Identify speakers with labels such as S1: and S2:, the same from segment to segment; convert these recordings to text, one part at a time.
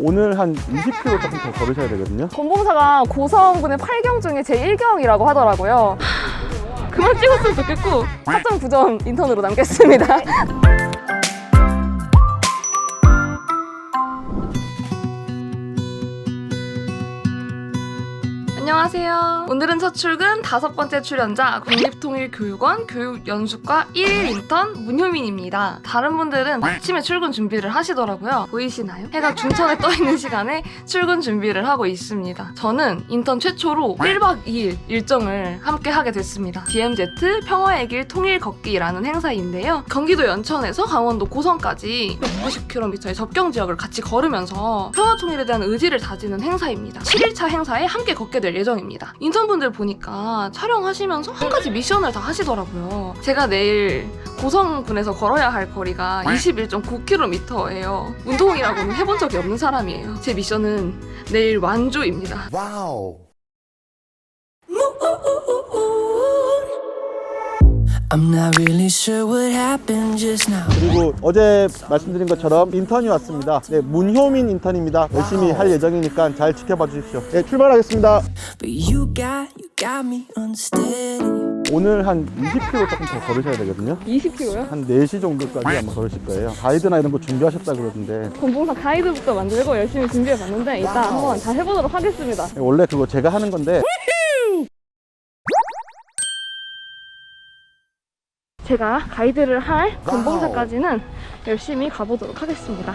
S1: 오늘 한 20km 조금 더 걸으셔야 되거든요.
S2: 건봉사가 고성군의 8경 중에 제1경이라고 하더라고요. 그만 찍었으면 좋겠고 4.9점 인턴으로 남겠습니다. 안녕하세요. 오늘은 첫 출근 다섯 번째 출연자 국립통일교육원 교육연수과 1일 인턴 문효민입니다. 다른 분들은 아침에 출근 준비를 하시더라고요. 보이시나요? 해가 중천에 떠 있는 시간에 출근 준비를 하고 있습니다. 저는 인턴 최초로 1박 2일 일정을 함께 하게 됐습니다. DMZ 평화의 길 통일 걷기라는 행사인데요. 경기도 연천에서 강원도 고성까지 190km의 접경 지역을 같이 걸으면서 평화 통일에 대한 의지를 다지는 행사입니다. 7일차 행사에 함께 걷게 될 예정입니다. 인턴분들 보니까 촬영하시면서 한 가지 미션을 다 하시더라고요. 제가 내일 고성군에서 걸어야 할 거리가 21.9km예요. 운동이라고는 해본 적이 없는 사람이에요. 제 미션은 내일 완주입니다.
S3: Wow. I'm not really sure what happened just now.
S1: 그리고 어제 말씀드린 것처럼 인턴이 왔습니다. 네, 문효민 인턴입니다. 열심히 할 예정이니까 잘 지켜봐 주십시오. 네, 출발하겠습니다.
S3: But you got, you got me unsteady.
S1: 오늘 한 20km 조금 더 걸으셔야 되거든요.
S2: 20km요?
S1: 한 4시 정도까지 아마 걸으실 거예요. 가이드나 이런 거 준비하셨다 그러던데
S2: 건봉사 가이드북도 만들고 열심히 준비해 봤는데 이따 한번 잘 해보도록 하겠습니다.
S1: 원래 그거 제가 하는 건데
S2: 제가 가이드를 할 건봉사까지는 열심히 가보도록 하겠습니다.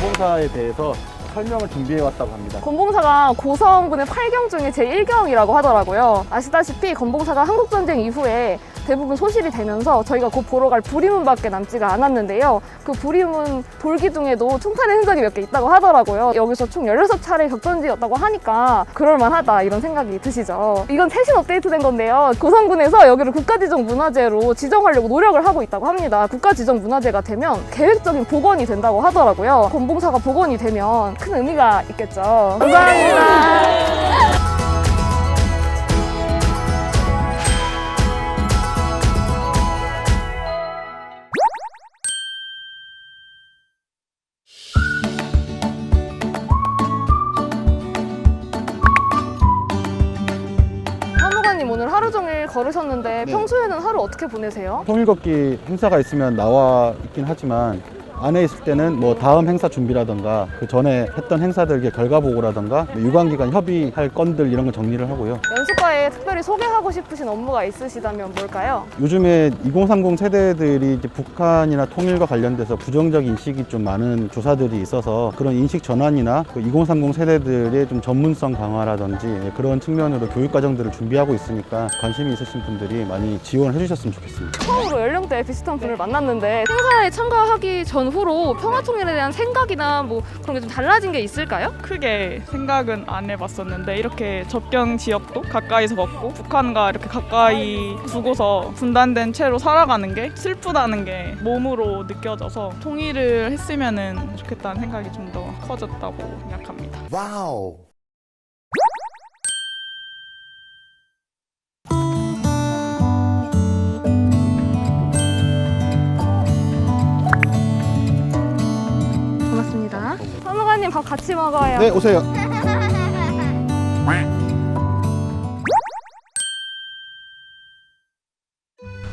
S1: 공봉사에 대해서 설명을 준비해 왔다고 합니다.
S2: 건봉사가 고성군의 8경 중에 제1경이라고 하더라고요. 아시다시피 건봉사가 한국전쟁 이후에 대부분 소실이 되면서 저희가 곧 보러 갈 부리문밖에 남지가 않았는데요. 그 부리문 돌기둥에도 총탄의 흔적이 몇 개 있다고 하더라고요. 여기서 총 16차례 격전지였다고 하니까 그럴만하다 이런 생각이 드시죠. 이건 최신 업데이트된 건데요. 고성군에서 여기를 국가지정 문화재로 지정하려고 노력을 하고 있다고 합니다. 국가지정 문화재가 되면 계획적인 복원이 된다고 하더라고요. 건봉사가 복원이 되면 큰 의미가 있겠죠. 감사합니다. 사무관님 오늘 하루 종일 걸으셨는데
S1: 네.
S2: 평소에는 하루 어떻게 보내세요?
S1: 통일 걷기 행사가 있으면 나와 있긴 하지만 안에 있을 때는 뭐 다음 행사 준비라던가 그 전에 했던 행사들의 결과 보고라던가 뭐 유관기관 협의할 건들 이런 거 정리를 하고요.
S2: 연수과에 특별히 소개하고 싶으신 업무가 있으시다면 뭘까요?
S1: 요즘에 2030 세대들이 북한이나 통일과 관련돼서 부정적 인식이 좀 많은 조사들이 있어서 그런 인식 전환이나 그 2030 세대들의 좀 전문성 강화라든지 예, 그런 측면으로 교육 과정들을 준비하고 있으니까 관심이 있으신 분들이 많이 지원해 주셨으면 좋겠습니다.
S2: 처음으로 연령대 비슷한 분을 만났는데 행사에 참가하기 전 후로 평화통일에 대한 생각이나 뭐 그런 게 좀 달라진 게 있을까요?
S4: 크게 생각은 안 해봤었는데 이렇게 접경 지역도 가까이서 걷고 북한과 이렇게 가까이 두고서 분단된 채로 살아가는 게 슬프다는 게 몸으로 느껴져서 통일을 했으면 좋겠다는 생각이 좀 더 커졌다고 생각합니다.
S3: Wow.
S2: 고 같이 먹어요.
S1: 네, 오세요.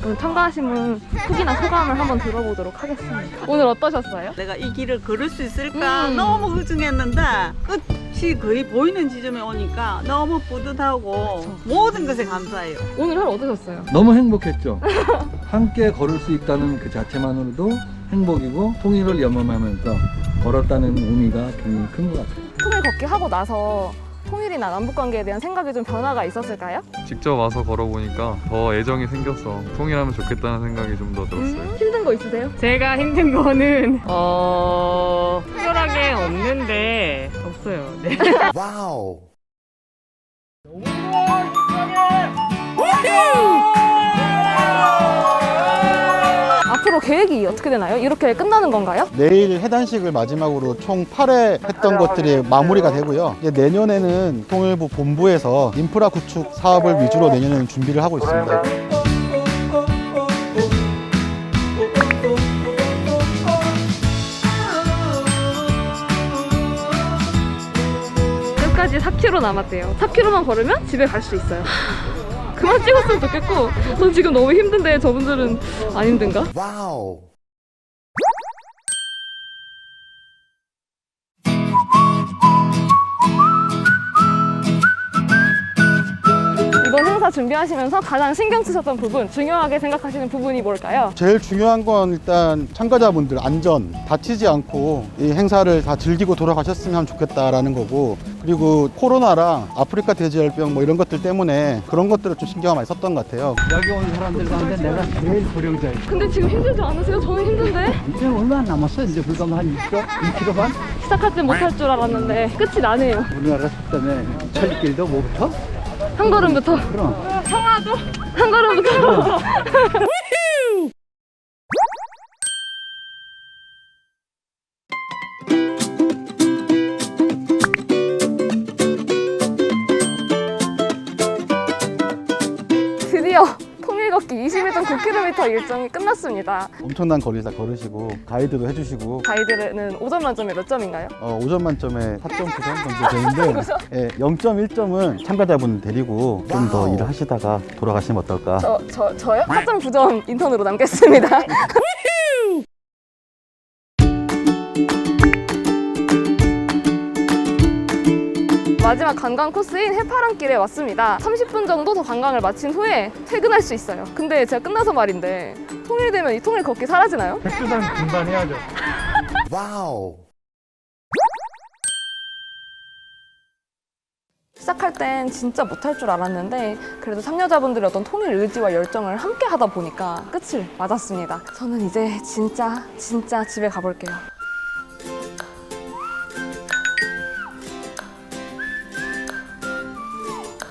S2: 오늘 참가하신 분 후기나 소감을 한번 들어보도록 하겠습니다. 오늘 어떠셨어요?
S5: 내가 이 길을 걸을 수 있을까
S2: 음.
S5: 너무 의중했는데 끝이 거의 보이는 지점에 오니까 너무 뿌듯하고 모든 것에 감사해요.
S2: 오늘 하루 어떠셨어요?
S6: 너무 행복했죠. 함께 걸을 수 있다는 그 자체만으로도 행복이고 통일을 염원하면서 걸었다는 의미가 굉장히 큰 것 같아요.
S2: 통일 걷기 하고 나서 통일이나 남북 관계에 대한 생각이 좀 변화가 있었을까요?
S7: 직접 와서 걸어보니까 더 애정이 생겨서 통일하면 좋겠다는 생각이 좀 더 들었어요.
S2: 음, 힘든 거 있으세요?
S8: 제가 힘든 거는 어 특별하게 없는데 없어요. 네.
S3: Wow.
S2: 앞으로 계획이 어떻게 되나요? 이렇게 끝나는 건가요?
S1: 내일 해단식을 마지막으로 총 8회 했던 것들이 마무리가 되고요. 이제 내년에는 통일부 본부에서 인프라 구축 사업을 위주로 내년에는 준비를 하고 있습니다.
S2: 끝까지 4km 남았대요. 4km만 걸으면 집에 갈 수 있어요. 그만 찍었으면 좋겠고, 전 지금 너무 힘든데 저분들은 안 힘든가? 이번 행사 준비하시면서 가장 신경 쓰셨던 부분, 중요하게 생각하시는 부분이 뭘까요?
S1: 제일 중요한 건 일단 참가자분들 안전 다치지 않고 이 행사를 다 즐기고 돌아가셨으면 좋겠다라는 거고 그리고 코로나랑 아프리카 돼지열병 뭐 이런 것들 때문에 그런 것들을 좀 신경 많이 썼던 것 같아요.
S9: 여기 온 사람들 가운데 내가 제일 고령자야.
S2: 근데 지금 힘들지 않으세요? 저는 힘든데?
S9: 이제 얼마 안 남았어? 이제 불과 한 2km, 2km 반?
S2: 시작하지 못할 줄 알았는데 끝이 나네요.
S9: 우리나라 속담에 철길도 뭐부터?
S2: 한 걸음부터.
S9: 그럼.
S2: 청아도 한 걸음부터. 21.9km 일정이 끝났습니다.
S1: 엄청난 거리 다 걸으시고 가이드도 해주시고
S2: 가이드는 5점 만점에 몇 점인가요?
S1: 어, 5점 만점에 4.9점 정도 되는데 예, 0.1점은 참가자분 데리고 좀 더 일을 하시다가 돌아가시면 어떨까
S2: 저, 저, 저요? 4.9점 인턴으로 남겠습니다. 마지막 관광 코스인 해파랑길에 왔습니다. 30분 정도 더 관광을 마친 후에 퇴근할 수 있어요. 근데 제가 끝나서 말인데 통일되면 이 통일 걷기 사라지나요?
S6: 백두산 분반해야죠.
S2: 시작할 땐 진짜 못할 줄 알았는데 그래도 참여자분들의 어떤 통일 의지와 열정을 함께 하다 보니까 끝을 맞았습니다. 저는 이제 진짜 진짜 집에 가볼게요.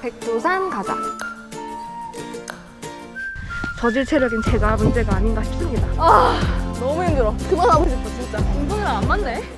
S2: 백두산 가자. 저질 체력인 제가 문제가 아닌가 싶습니다. 아 너무 힘들어. 그만하고 싶어 진짜. 운동이랑 안 맞네.